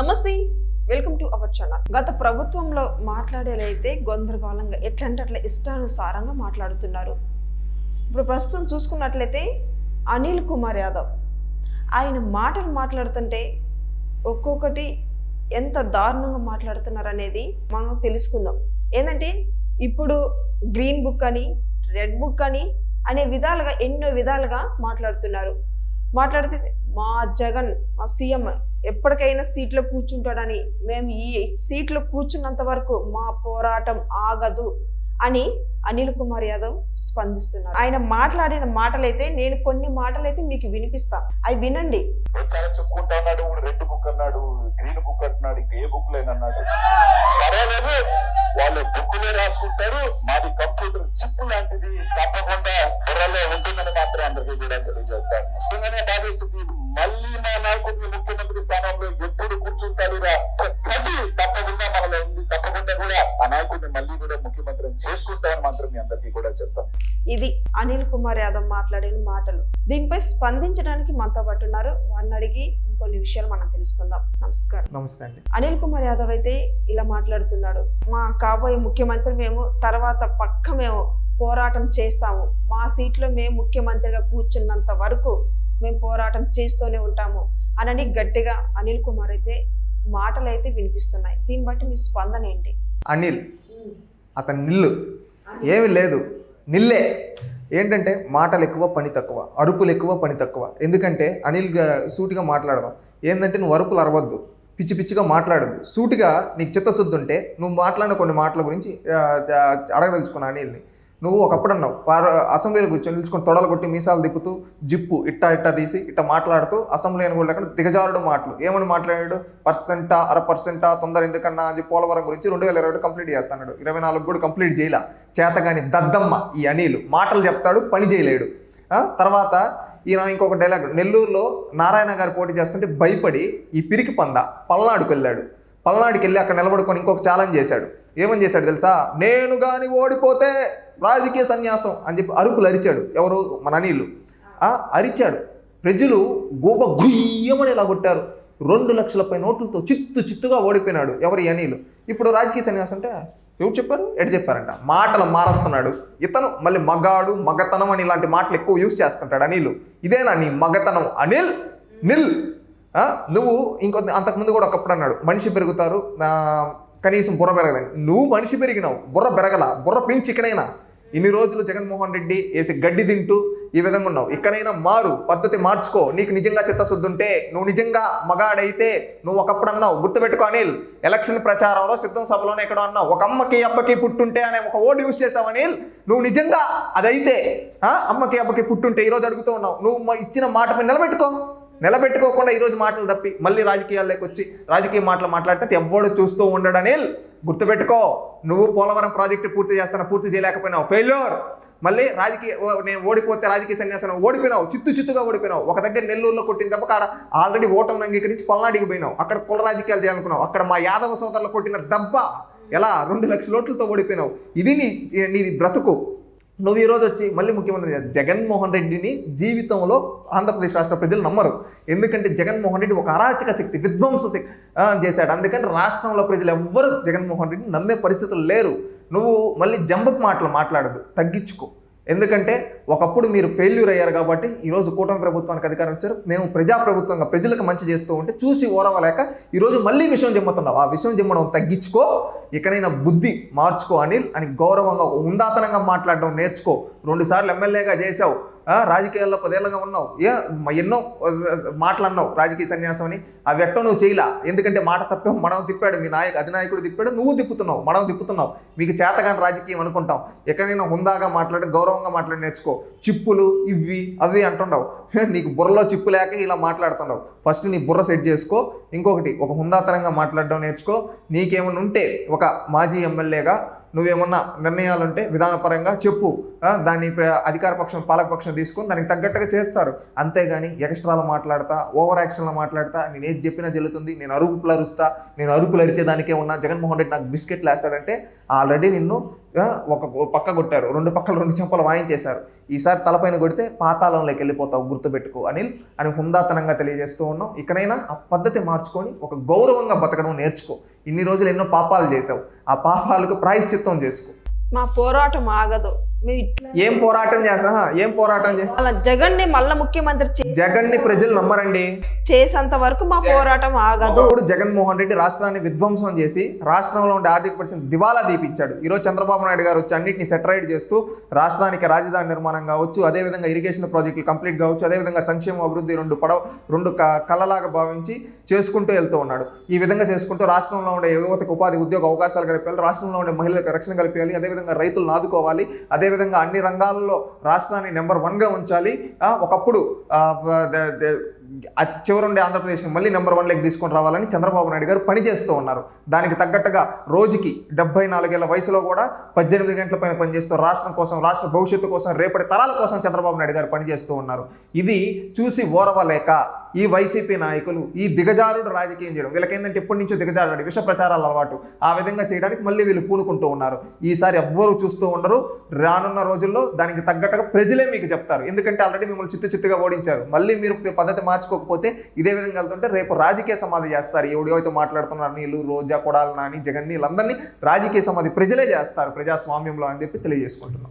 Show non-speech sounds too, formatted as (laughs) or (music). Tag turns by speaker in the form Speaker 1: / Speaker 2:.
Speaker 1: నమస్తే welcome to our channel. గత ప్రభుత్వంలో మాట్లాడేలైతే గందరగోళంగా ఎట్లంటే అట్లా ఇష్టానుసారంగా మాట్లాడుతున్నారు. ఇప్పుడు ప్రస్తుతం చూసుకున్నట్లయితే అనిల్ కుమార్ యాదవ్ ఆయన మాటలు మాట్లాడుతుంటే ఒక్కొక్కటి ఎంత దారుణంగా మాట్లాడుతున్నారు అనేది మనం తెలుసుకుందాం. ఏంటంటే ఇప్పుడు గ్రీన్ బుక్ అని రెడ్ బుక్ అని అనే విధాలుగా ఎన్నో విధాలుగా మాట్లాడుతున్నారు. మాట్లాడితే మా జగన్ మా సీఎం ఎప్పటికైనా సీట్లో కూర్చుంటాడని మేము ఈ సీట్లో కూర్చున్నంత వరకు మా పోరాటం ఆగదు అని అనిల్ కుమార్ యాదవ్ స్పందిస్తున్నారు. ఆయన మాట్లాడిన మాటలైతే నేను కొన్ని మాటలైతే మీకు వినిపిస్తా. అవి వినండి.
Speaker 2: చాలా చెప్పుకుంటా ఉన్నాడు రెడ్ బుక్ అన్నాడు గ్రీన్ బుక్ అంటున్నాడు ఇంకా ఏ బుక్ లేనన్నాడు పర్వాలేదు వాళ్ళు బుక్కులే రాసుకుంటారు మాది కంప్యూటర్ చిప్ లాంటిది తప్పకుండా బుర్రలో ఉంటుందని మాత్రం అందరికీ కూడా
Speaker 1: ఇది అనిల్ కుమార్ యాదవ్ మాట్లాడిన మాటలు. దీనిపై స్పందించడానికి మనతో పాటు ఉన్నారు. వారిని అడిగి ఇంకొన్ని విషయాలు మనం తెలుసుకుందాం. నమస్కారం.
Speaker 3: నమస్తే అండి.
Speaker 1: అనిల్ కుమార్ యాదవ్ అయితే ఇలా మాట్లాడుతున్నాడు. మా కాబోయే ముఖ్యమంత్రి మేము తర్వాత పక్క మేము పోరాటం చేస్తాము. మా సీట్లో మేము ముఖ్యమంత్రిగా కూర్చున్నంత వరకు మేము పోరాటం చేస్తూనే ఉంటాము అనని గట్టిగా అనిల్ కుమార్ అయితే మాటలు అయితే వినిపిస్తున్నాయి. దీన్ని బట్టి మీ స్పందన ఏంటి?
Speaker 3: అనిల్. అతని నిల్లు. ఏమి లేదు. నిల్లే. ఏంటంటే మాటలు ఎక్కువ పని తక్కువ అరుపులు ఎక్కువ పని తక్కువ. ఎందుకంటే అనిల్ సూటిగా మాట్లాడదాం. ఏంటంటే నువ్వు అరుపులు అరవద్దు పిచ్చి పిచ్చిగా మాట్లాడద్దు. సూటిగా నీకు చిత్తశుద్ధి ఉంటే నువ్వు మాట్లాడిన కొన్ని మాటల గురించి అడగదలుచుకున్నా అనిల్ని. నువ్వు ఒకప్పుడు అన్నావు పార అసెంబ్లీలో కూర్చొని నిలుచుకొని తొడలు కొట్టి మీసాలు తిప్పుతూ జిప్పు ఇట్టా ఇట్టా తీసి ఇట్టా మాట్లాడుతూ అసెంబ్లీ అని కూడా దిగజారుడు మాటలు. ఏమని మాట్లాడాడు? పర్సెంటా అర పర్సెంటా తొందర ఎందుకన్నా అని పోలవరం గురించి రెండు వేల ఇరవై కంప్లీట్ చేస్తాడు ఇరవై నాలుగు కూడా కంప్లీట్ చేయలే. చేతగాని దద్దమ్మ ఈ అనిలు మాటలు చెప్తాడు పని చేయలేడు. తర్వాత ఈయన ఇంకొక డైలాగ్ నెల్లూరులో నారాయణ గారు పోటీ చేస్తుంటే భయపడి ఈ పిరికి పంద పల్నాడుకు వెళ్ళాడు. పల్నాడికి వెళ్ళి అక్కడ నిలబడుకొని ఇంకొక ఛాలెంజ్ చేశాడు. ఏమని చేశాడు తెలుసా? నేను కానీ ఓడిపోతే రాజకీయ సన్యాసం అని చెప్పి అరుపులు అరిచాడు. ఎవరు? మన అనిలు అరిచాడు. ప్రజలు గోప గుయ్యమని ఇలా కొట్టారు. రెండు లక్షల పై నోట్లతో చిత్తు చిత్తుగా ఓడిపోయినాడు ఎవరు అనీలు అనిలు ఇప్పుడు రాజకీయ సన్యాసం అంటే ఎవరు చెప్పారు? ఎటు చెప్పారంట. మాటలు మారుస్తున్నాడు. ఇతను మళ్ళీ మగాడు మగతనం అని ఇలాంటి మాటలు ఎక్కువ యూజ్ చేస్తుంటాడు అనిల్ ఇదేనా నీ మగతనం? అనిల్? నిల్. నువ్వు ఇంకొ అంతకుముందు కూడా ఒకప్పుడు అన్నాడు మనిషి పెరుగుతారు కనీసం బుర్ర పెరగదని. నువ్వు మనిషి పెరిగినావు బుర్ర పెరగల బుర్ర పెంచి ఇక్కడైనా. ఇన్ని రోజులు జగన్మోహన్ రెడ్డి వేసి గడ్డి తింటూ ఈ విధంగా ఉన్నావు. ఇక్కడైనా మారు పద్ధతి మార్చుకో. నీకు నిజంగా చిత్తశుద్ధి ఉంటే నువ్వు నిజంగా మగాడైతే నువ్వు ఒకప్పుడు అన్నావు. గుర్తుపెట్టుకో అనిల్ ఎలక్షన్ ప్రచారంలో సిద్ధం సభలోనే ఎక్కడో అన్నావు. ఒక అమ్మకి అబ్బకి పుట్టుంటే అనే ఒక ఓటు యూజ్ చేసావు అనిల్. నువ్వు నిజంగా అదైతే అమ్మకి అబ్బకి పుట్టుంటే ఈరోజు అడుగుతూ ఉన్నావు. నువ్వు ఇచ్చిన మాట మీద నిలబెట్టుకో. నిలబెట్టుకోకుండా ఈరోజు మాటలు తప్పి మళ్ళీ రాజకీయాల్లోకి వచ్చి రాజకీయ మాటలు మాట్లాడితే ఎవ్వడు చూస్తూ ఉండడు అనిల్. గుర్తుపెట్టుకో నువ్వు పోలవరం ప్రాజెక్టు పూర్తి చేస్తాను పూర్తి చేయలేకపోయినావు. ఫెయిల్యూర్ మళ్ళీ రాజకీయ నేను ఓడిపోతే రాజకీయ సన్యాసం ఓడిపోయినావు. చిత్తు చిత్తుగా ఓడిపోయినావు. ఒక దగ్గర నెల్లూరులో కొట్టిన దెబ్బ కాడ ఆల్రెడీ ఓటమిని అంగీకరించి పల్నాడికి పోయినావు అక్కడ కుల రాజకీయాలు చేయాలనుకున్నావు. అక్కడ మా యాదవ సోదరులు కొట్టిన దెబ్బ ఎలా? రెండు లక్షల ఓట్లతో ఓడిపోయినావు. ఇది నీ నీది బ్రతుకు. నువ్వు ఈరోజు వచ్చి మళ్ళీ ముఖ్యమంత్రి జగన్మోహన్ రెడ్డిని జీవితంలో ఆంధ్రప్రదేశ్ రాష్ట్ర ప్రజలు నమ్మరు. ఎందుకంటే జగన్మోహన్ రెడ్డి ఒక అరాచక శక్తి విధ్వంస శక్తి చేశాడు. అందుకని రాష్ట్రంలో ప్రజలు ఎవ్వరు జగన్మోహన్ రెడ్డిని నమ్మే పరిస్థితులు లేరు. నువ్వు మళ్ళీ జంబపు మాటలు మాట్లాడదు తగ్గించుకో. ఎందుకంటే ఒకప్పుడు మీరు ఫెయిల్యూర్ అయ్యారు కాబట్టి ఈరోజు కూటమి ప్రభుత్వానికి అధికారం ఇచ్చారు. మేము ప్రజాప్రభుత్వంగా ప్రజలకు మంచి చేస్తూ ఉంటే చూసి ఓరవలేక ఈరోజు మళ్ళీ విషయం చెమ్ముతున్నావు ఆ విషయం చెమ్మడం తగ్గించుకో ఇకనైనా బుద్ధి మార్చుకో అనిల్ అని గౌరవంగా ఉందాతనంగా మాట్లాడడం నేర్చుకో. రెండుసార్లు ఎమ్మెల్యేగా చేసావు రాజకీయాల్లో పదేళ్ళగా ఉన్నావు. ఏ మ- ఎన్నో మాటలు అన్నావు రాజకీయ సన్యాసం అని అవి ఎట్టో నువ్వు చేయలా. ఎందుకంటే మాట తప్పావు మనం తిప్పాడు. మీ నాయకు అధినాయకుడు తిప్పాడు. నువ్వు తిప్పుతున్నావు. మనం తిప్పుతున్నావు. మీకు చేతగాని రాజకీయం అనుకుంటాం. ఎక్కడైనా హుందాగా మాట్లాడి గౌరవంగా మాట్లాడి నేర్చుకో. చిప్పులు ఇవి అవి అంటున్నావు (laughs) నీకు బుర్రలో చిప్పు లేక ఇలా మాట్లాడుతున్నావు ఫస్ట్ నీ బుర్ర సెట్ చేసుకో. ఇంకొకటి ఒక హుందాతనంగా మాట్లాడడం నేర్చుకో. నీకేమైనా ఉంటే ఒక మాజీ ఎమ్మెల్యేగా నువ్వేమన్నా నిర్ణయాలు ఉంటే విధానపరంగా చెప్పు. దాన్ని ప్ర- అధికార పక్షం పాలకపక్షం తీసుకొని దానికి తగ్గట్టుగా చేస్తారు. అంతేగాని ఎక్స్ట్రాలో మాట్లాడతా ఓవర్ యాక్షన్లో మాట్లాడతా నేను ఏది చెప్పినా జల్లుతుంది నేను అరుపులు అరుస్తా నేను అరుపులు అరిచేదానికే ఉన్నా జగన్మోహన్ రెడ్డి నాకు బిస్కెట్లు వేస్తాడంటే ఆల్రెడీ నిన్ను ఒక ఒక పక్క కొట్టారు. రెండు పక్కలు రెండు చెంపలు వాయించేశారు. ఈసారి తలపైన కొడితే పాతాళంలోకి వెళ్ళిపోతావు గుర్తుపెట్టుకో అనిల్ అని హుందాతనంగా తెలియజేస్తూ ఉన్నాం. ఇక్కడైనా ఆ పద్ధతి మార్చుకొని ఒక గౌరవంగా బతకడం నేర్చుకో. ఇన్ని రోజులు ఎన్నో పాపాలు చేసావు ఆ పాపాలకు ప్రాయశ్చిత్తం చేసుకో.
Speaker 1: మా పోరాటం ఆగదు.
Speaker 3: ఏం పోరాటం చేస్తా? ఏం పోరాటం చే
Speaker 1: వాళ్ళ జగన్ని మళ్ళా ముఖ్యమంత్రి చే-
Speaker 3: జగన్ని ప్రజలు నమ్మరండి.
Speaker 1: చేసేంత వరకు మా పోరాటం ఆగదు.
Speaker 3: జగన్మోహన్ రెడ్డి రాష్ట్రాన్ని విధ్వంసం చేసి రాష్ట్రంలో ఉండే ఆర్థిక పరిస్థితి దివాలా దీపించాడు. ఈరోజు చంద్రబాబు నాయుడు గారు వచ్చి అన్నింటినీ సెటరైట్ చేస్తూ రాష్ట్రానికి రాజధాని నిర్మాణం కావచ్చు అదేవిధంగా ఇరిగేషన్ ప్రాజెక్టులు కంప్లీట్ కావచ్చు అదేవిధంగా సంక్షేమ అభివృద్ధి రెండు పడవ రెండు క- కళ్ళలాగా భావించి చేసుకుంటూ వెళ్తూ ఉన్నాడు. ఈ విధంగా చేసుకుంటూ రాష్ట్రంలో ఉండే యువతకు ఉపాధి ఉద్యోగ అవకాశాలు కల్పించాలి రాష్ట్రంలో ఉండే మహిళలకు రక్షణ కల్పించాలి అదేవిధంగా రైతులను ఆదుకోవాలి అదేవిధంగా అన్ని రంగాల్లో రాష్ట్రాన్ని నెంబర్ వన్గా ఉంచాలి. ఒకప్పుడు అతి చివరుండే ఆంధ్రప్రదేశ్ మళ్ళీ నెంబర్ వన్ లెగ్ తీసుకొని రావాలని చంద్రబాబు నాయుడు గారు పనిచేస్తూ ఉన్నారు. దానికి తగ్గట్టుగా రోజుకి డెబ్బై నాలుగేళ్ళ వయసులో కూడా పద్దెనిమిది గంటల పైన పనిచేస్తూ రాష్ట్రం కోసం రాష్ట్ర భవిష్యత్తు కోసం రేపటి తరాల కోసం చంద్రబాబు నాయుడు గారు పనిచేస్తూ ఉన్నారు. ఇది చూసి ఓరవలేక ఈ వైసీపీ నాయకులు ఈ దిగజారుడు రాజకీయం చేయడం వీళ్ళకి ఏంటంటే ఎప్పటి నుంచో దిగజారుడు విష ప్రచారాలు అలవాటు. ఆ విధంగా చేయడానికి మళ్ళీ వీళ్ళు పూనుకుంటూ ఉన్నారు. ఈసారి ఎవ్వరూ చూస్తూ ఉండరు. రానున్న రోజుల్లో దానికి తగ్గట్టుగా ప్రజలే మీకు చెప్తారు. ఎందుకంటే ఆల్రెడీ మిమ్మల్ని చిత్తు చిత్తుగా ఓడించారు. మళ్ళీ మీరు పద్ధతి మార్చుకోకపోతే ఇదే విధంగా వెళ్తుంటే రేపు రాజకీయ సమాధి చేస్తారు. ఎవడెవైతే మాట్లాడుతున్నారు నీళ్ళు రోజా కొడాలి నాని జగన్ వీళ్ళందరినీ రాజకీయ సమాధి ప్రజలే చేస్తారు ప్రజాస్వామ్యంలో అని చెప్పి తెలియజేసుకుంటున్నాం.